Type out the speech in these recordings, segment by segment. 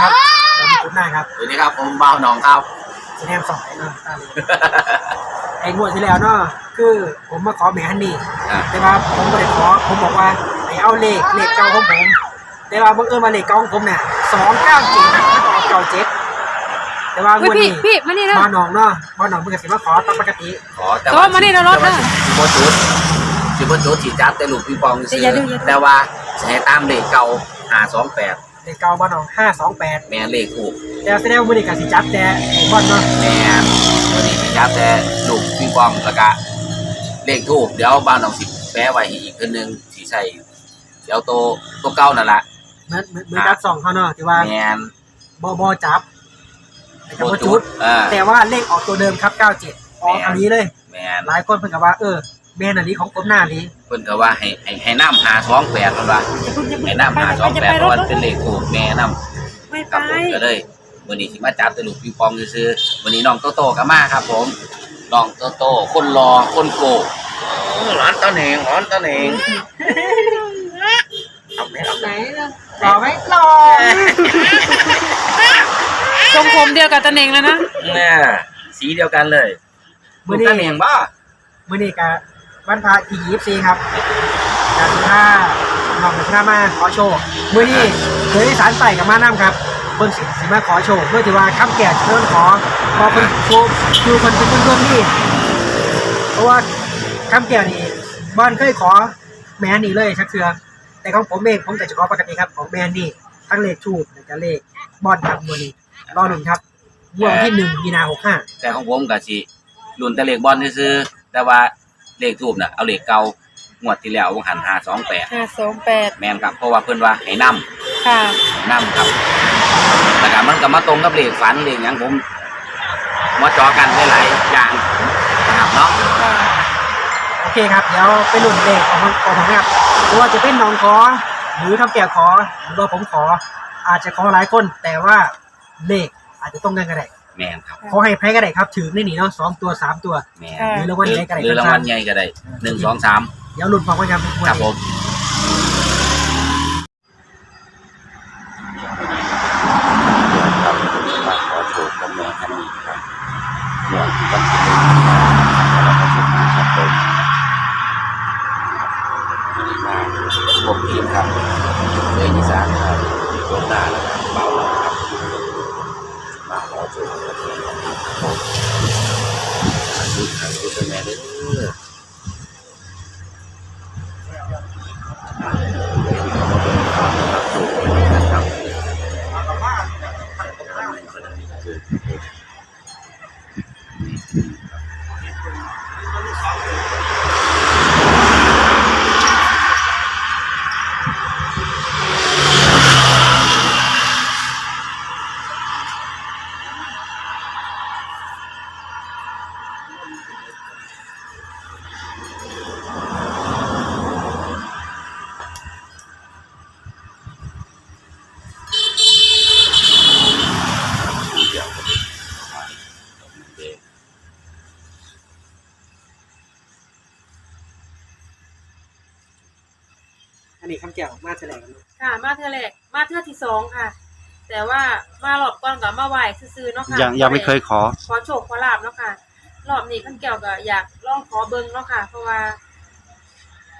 ครับสวัสดีคุณนายครับสวัสดีครับผมบ่าวหนองครับแสดงสองไอ้เนาะตาเลยไอ้งวดที่แล้วเนาะคือผมมาขอแม่ฮันนี่อ่าแต่ว่าผมไม่ได้ขอผมบอกว่าให้เอาเลขเลขเก่าของผมแต่ว่าบังเอิญมาเลขเก่าของผมเนี่ยสองเก้าเจ็ดนะไม่ต้องเอาเก่าเจ็ดแต่ว่างเฮ้ยวดพี่นี้พี่มานี่นะมาหนองเนาะมาหนองเพิ่งจะสิมาขอตามปกติ ขอแต่โทรมานี่เรารถแต่นะว่าสิบจุดสิบจุดที่จับแต่ลูกปิงปองซื้อย่าอย่าดูอย่าดูแต่ว่าจะให้ตามเลขเก่าหาสองแปด เลขเก่ามาหนองห้าสองแปดแม่นเลขถูกแต่แสดงว่ามือนี้กับสิจับแต่บอลเนาะแม่นวันนี้สิจับแต่ลูกปิงปองแล้วก็เลขถูกเดี๋ยวบ่าวหนองสิแปะไว้ให้อีกคนนึงสิใส่เดี๋ยวโตโตัวเก่านั่นล่ะเหมือนเหมือนเหมือนกับสองเขาเนาะที่ว่าแม่นบอบอจับแต่ก็โบบ่จุจุดดอ่าแต่ว่าเลขออกตัวเดิมครับ97ออกอันนี้เลย แม่น หลายคนเพิ่นก็ว่าเออ แม่นอันนี้ของผมหน้านี้เพิ่นก็ว่าให้ให้ให้น้ำหาสองแปดมันว่าให้น้ำหาสองแปดเพราะว่าเป็นเลขถูกแม่น้ำไม่คไปรับผมก็เลยวันนี้สิมาจับตะลุกปิงปองซื้อๆวันนี้น้องโตโต้ก็มาครับ ผมน้องโตโต้คนรอคนโกเออร้านตาเหนงร้านตาเหนงเอาไหมเอาไหมไหนล่ะรอไหมรอทรงผมเดียวกับตะเน่งแล้วนะเนี่ยสีเดียวกันเลยมื้ลูอกนี้ตาเหนงบ้ามื้อนี้ก็ วันพระที่24ครับการถ้าน้องชนะมาขอโชว์มื้อนี้เคยสารใส่กับมานํครับเพิ่นสิสิมาขอโชว์เพื่อที่ว่าคำแก่เชิญขอพอเพิ่นโชว์คือเพิ่นเป็นคนดวงดีเพราะว่าคำแก่นี่บ้านเคยขอแม่นี่เลยชักเทือแต่ของผมเองผมก็จะขอปกติครับของแม่นี่ทั้งเลขทูบและเลขบอลครับมื้อนี้รอหนึ่งครับวันที่หนึ่งมีนาหกห้าแต่ของผมก็สิรุ่นแต่เลขบอลซื้อแต่ว่า เลขทูบน่ะเอาเลขเก่างวดที่แล้ววงหันหาสองแปดห้าสองแปดแม่นครับเพราะว่าเพิ่นว่าให้นำค่ะน้ำครับแล้วก็มันก็มาตรงกับเลขฝันเลขหยังผมมาจอกันหลายๆอย่างนะครับเนาะค่ะโอเคครับเดี๋ยวไปลุ่นเลขของของผมนะครับหรือว่าจะเป็นน้องขอ หรือทำแก่ขอหรือว่าผมขอ อาจจะขอหลายคนแต่ว่าเลขอาจจะต้องกันก็ได้ แม่นครับขอให้แพ้ก็ได้ครับถือนี่นี่เนาะสองตัวสามตัว แม่นหรือรางวัลใหญ่ก็ได้หรือรางวัลใหญ่ก็ได้หนึ่งสองสามเดี๋ยวลุ่นฟังว่าจะเป็นครับผม ค อันนี้คำแก้วมาแถลงกันเนาะค่ะ มาเทื่อแรกมาเทื่อที่สองค่ะ แต่ว่ามาหลอบก่อนกับมาไหวซื่อๆเนาะค่ะยังยังไม่เคยขอ ขอโชคขอลาบเนาะค่ะ รอบนี้ขั้นเกี่ยวกับอยากลองขอเบิ้งเนาะค่ะ เพราะว่า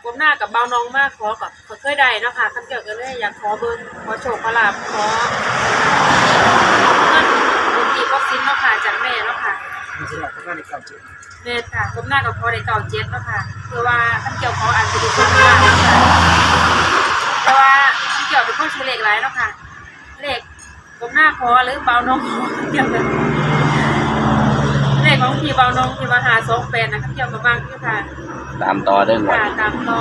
ผมหน้ากับเบาน้องมากขอกับขอเคยได้เนาะค่ะขั้นเกี่ยวกันเลยอยากขอเบิ้งขอโชคขอลาบขอเงินบุญกีก็ซินเนาะค่ะจากแม่เนาะค่ะมีแถลงกันว่าในเก่าเจ็ดเมตค่ะก้มหน้ากับพอได้เก่าเจ็ดแล้วค่ะเพื่อว่าท่านเกี่ยวเขาอาจจะดูคนมากแล้วค่ะ แต่ว่าท่านเกี่ยวเป็นคนชูเลขหลายแล้วค่ะเลขก้มหน้าพอหรือเบาน้องพอเกี่ยวกันเลขของพี่เบาน้องที่มาหาสองแปดนะท่านเกี่ยวกับบ้างอยู่ค่ะตามต่อเรื่องวันค่ะนี้ตามต่อ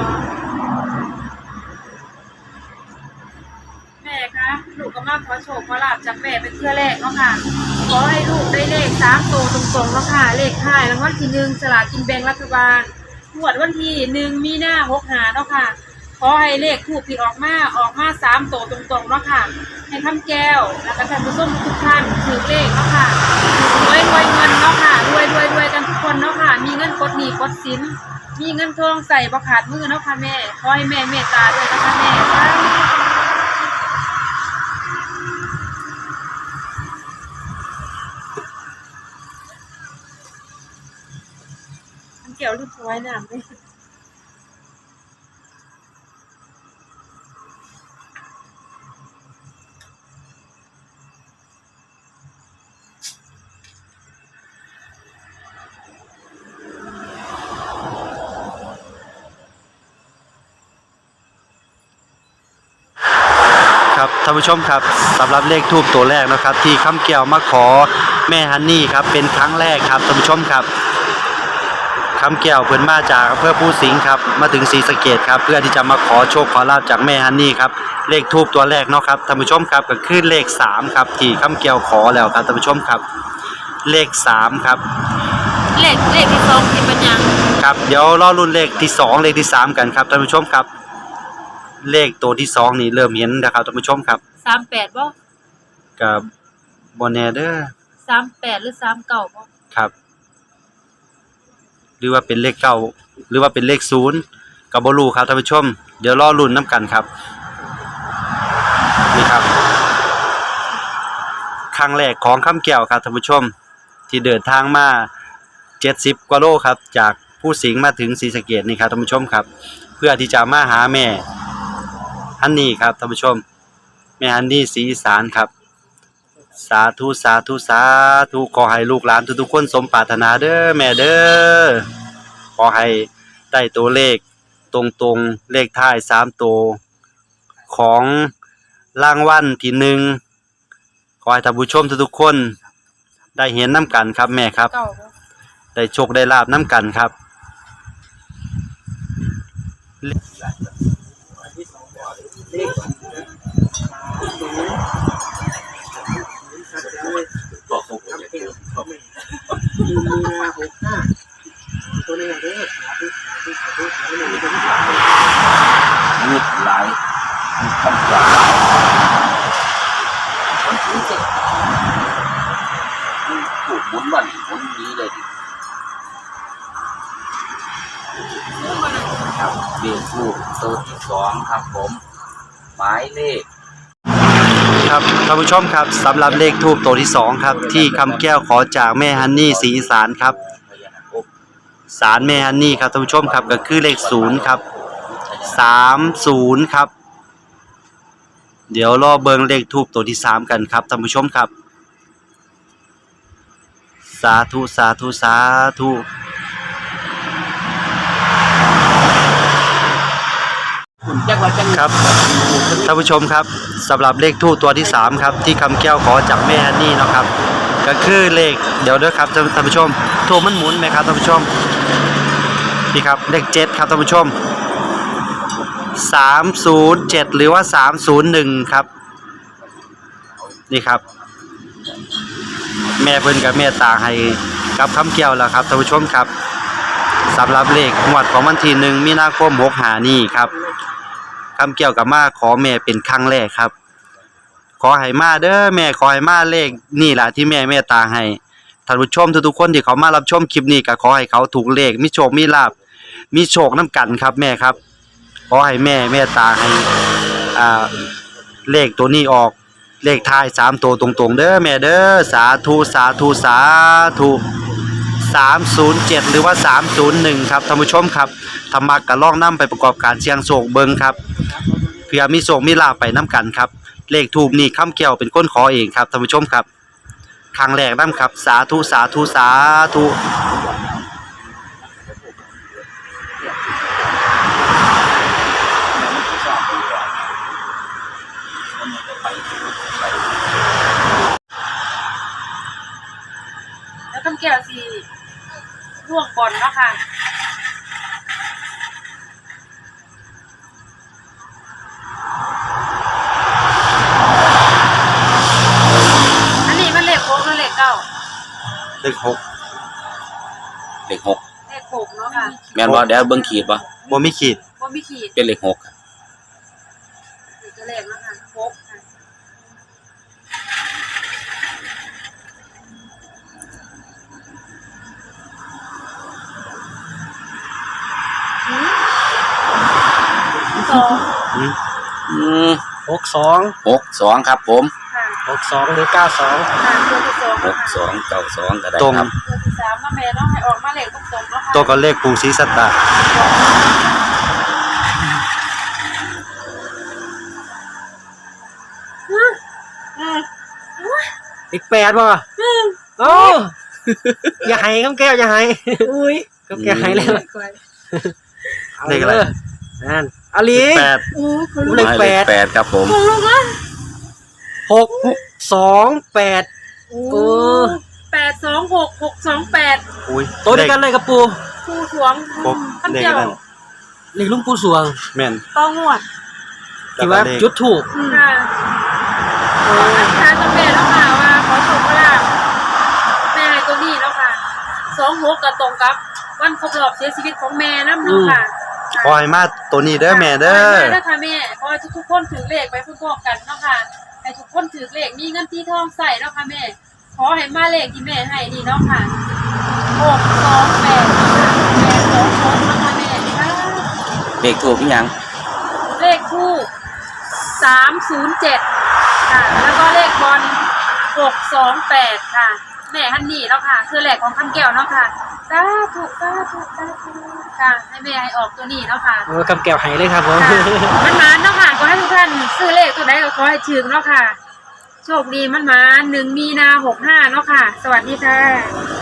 แม่คะลูกก็มาขอโชคขอลาบจากแม่เป็นเพื่อแรกเนาะค่ะขอให้ลูกได้เลขสามตัวตรงๆแล้วค่ะเลขท้ายรางวัลที่หนึ่งสลากกินแบ่งรัฐบาลงวดวันที่หนึ่งมีหน้าหกหาเนาะค่ะ ขอให้เลขทูบที่ออกมาออกมาสามโตตรงๆเนาะค่ะให้คำแก้วแล้วก็ท่านผู้ชมทุกท่านถือเลขเนาะค่ะรวยรวยเงินเนาะค่ะรวยรวยรวยกันทุกคนเนาะค่ะ มีเงินกดหนีกดสิน มีเงินทองใส่ประขาดมือเนาะค่ะแม่ขอให้แม่เมตตาด้วยนะคะแม่เกี่ยวรูปไว้น้ำเลย ท่านผู้ชมครับสำหรับเลขทูบตัวแรกนะครับ ที่คำเกี่ยวมาขอแม่ฮันนี่ครับเป็นครั้งแรกครับท่านผู้ชมครับคำเกี่ยวเพิ่นมาจากอำเภอภูสิงห์ครับมาถึงศรีสะเกดครับเพื่อที่จะมาขอโชคขอลาบจากแม่ฮันนี่ครับเลขทูบตัวแรกเนาะครับท่านผู้ชมครับก็คือเลขสามครับที่คำเกี่ยวขอแล้วครับท่านผู้ชมครับ เลขสามครับเลขเลขที่สองที่เป็นหยังครับเดี๋ยวรอรุ่นเลขที่สองเลขที่สามกันครับท่านผู้ชมครับ เลขตัวที่สองนี่เริ่มเห็นนะครับท่านผู้ชมครับสามแปดบ่กับบอแนเดอร์สามแปดหรือสามเก้าบ่ครับ หรือว่าเป็นเลขเก้าหรือว่าเป็นเลขศูนย์กับบรูครับท่านผู้ชม เดี๋ยวรอรุ่นน้ำกันครับนี่ครับครั้งแรกของคำแก้วครับท่านผู้ชม ที่เดินทางมาเจ็ดสิบกว่าโลครับ จากผู้สิงห์มาถึงศรีสะเกดนี่ครับท่านผู้ชมครับ เพื่อที่จะมาหาแม่ ฮันนี่ครับท่านผู้ชม แม่ฮันนี่ศรีอีสานครับ สาธุสาธุสาธุขอให้ลูกหลานทุกๆคนสมปรารถนาเด้อแม่เด้อขอให้ได้ตัวเลขตรงๆเลขท้ายสามตัวของรางวัลที่หนึ่งขอให้ท่านผู้ชมทุกๆคน ได้เห็นน้ำกันครับแม่ครับ เก้าบ่ได้โชคได้ลาบน้ำกันครับ บอกเขาผมจะเจอเขามีนาหกห้าตัวนี้เด้อสาธุสาธุสาธุสาธุตัวที่สามมืดหลายมืดคำกล่าวมันถึงจะถูกหมุนวันหมุนนี้เลยดิครับเรียกลูกตัวที่สองครับผม หมายเลขครับท่านผู้ชมครับสำหรับเลขทูบตัวที่สองครับ ที่คำแก้วขอจากแม่ฮันนี่ศรีอีสานครับสารแม่ฮันนี่ครับท่านผู้ชมครับก็คือเลขศูนย์ครับสามศูนย์ครับ เดี๋ยวรอเบิงเลขทูบตัวที่สามกันครับท่านผู้ชมครับ สาธุสาธุสาธุ คุณจักว่าจังครับท่านผู้ชมครับสำหรับเลขทูตัวที่สามครับ ที่คำแก้วขอจากแม่ฮันนี่นะครับ ก็คือเลขเดี๋ยวด้อครับท่านผู้ชมทูมันหมุนไหมครับท่านผู้ชมนี่ครับเลขเจ็ดครับท่านผู้ชมสามศูนย์เจ็ดหรือว่าสามศูนย์หนึ่งครับ นี่ครับ แม่เพิ่นกับแม่ตาให้กับคำแก้วแล้วครับท่านผู้ชมครับสำหรับเลขงวดของวันที่หนึ่งมีนาคมหกหานี่ครับ คำเกี่ยวกับมาขอแม่เป็นครั้งแรกครับ ขอให้มาเด้อแม่ขอให้มาเลขนี่แหละที่แม่เมตตาให้ท่านผู้ชมทุกๆคนที่เขามารับชมคลิปนี้ก็ขอให้เขาถูกเลขมีโชคมีลาบมีโชคน้ำกันครับแม่ครับ ขอให้แม่เมตตาให้อ่าเลขตัวนี้ออกเลขท้ายสามตัวตรงๆ เด้อแม่เด้อสาธุสาธุสาธุ สามศูนย์เจ็ดหรือว่าสามศูนย์หนึ่งครับท่านผู้ชมครับธรรมะกะล่องน้ำไปประกอบการเชียงโศกเบิงครับเพื่อมีโศกมีลาไปน้ำกันครับ เลขทูบนี่คำเกี่ยวเป็นก้นขอเองครับท่านผู้ชมครับครั้งแรกน้ำครับ สาธุสาธุสาธุ แล้วคำแก้วสีร่วงบอลเนาะค่ะ อันนี้มันเลขหกหรือเลขเก้า เลขหกเลขหกเลขหกเนาะค่ะแม่นว่าเดี๋ยวเบิ่งขีดป่ะบ่มีขีดว่ามีขีดเป็นเลขหกครับอีกตัวเลขเนาะค่ะหกค่ะหืมสองอืมอืมหกสองหกสองครับผมค่ะ หกสองหรือเก้าสอง ค่ะตัวที่สองหนะกคะสองเก้าสองก็ได้ตรง ครับ ตัวที่สามน้องแม่เนาะให้ออกมาเลขตรงๆเนาะค่ะตัวก็เลขปูสีสตาร์อืมอืมอีกแปดป่ะอืมโอ้อย่าให้คำแก้วอย่าให้อุ้ยคำแก้วให้แล้วเลขอะไร นั่นอาลี แปดโอ้คนเลลุกขหมายเลขแปดครับผม คนลุกอะ หกสองแปดโอ้เออแปดสองหกหกสองแปดอุ้ยตัวเดียวกันเลยกับปูครูสวงครบข้ามเลขเจ้านั้นเลขลุงปูสวงแม่นต้องงวดที่ว่าแล้วก็เลขจุดถูกค่ะขออัญชาต้องแม่แล้วค่ะว่าขอโชคลาภแม่ให้ตัวนี้แล้วค่ะสองหกกับตรงกับ วันครบรอบเสียชีวิตของแม่น้ำเนาะค่ะขอให้มาตัวนี้เด้อแม่เด้อขให้แม่เด้อค่ะแม่ขอให้ทุกๆคนถือเลขไปพร้อมๆกันเนาะค่ะ ให้ทุกคนถือเลขมีเงินที่ทองใส่เนาะค่ะแม่ ขอให้มาเลขที่แม่ให้นี่เนาะค่ะหกสองแปดแปดสองสองเนาะค่ะแม่ค่ะเลขถูกอีกยังเลขคู่สามศูนย์เจ็ดค่ะ แล้วก็เลขบอลหกสองแปดค่ะ แม่ฮันนี่แล้วค่ะ คือแหลกของคำแก้วเนาะค่ะสาธุสาธุสาธุค่ะ ให้แม่ให้ออกตัวนี้เนาะค่ะเออคำแก้วให้เลยครับผม ค่ะมันมาเนาะค่ะขอให้ทุกท่านซื้อเลขตัวไหนก็ขอให้ถึงเนาะค่ะ โชคดีมันมาหนึ่งมีนาหกห้าเนาะค่ะ สวัสดีค่ะ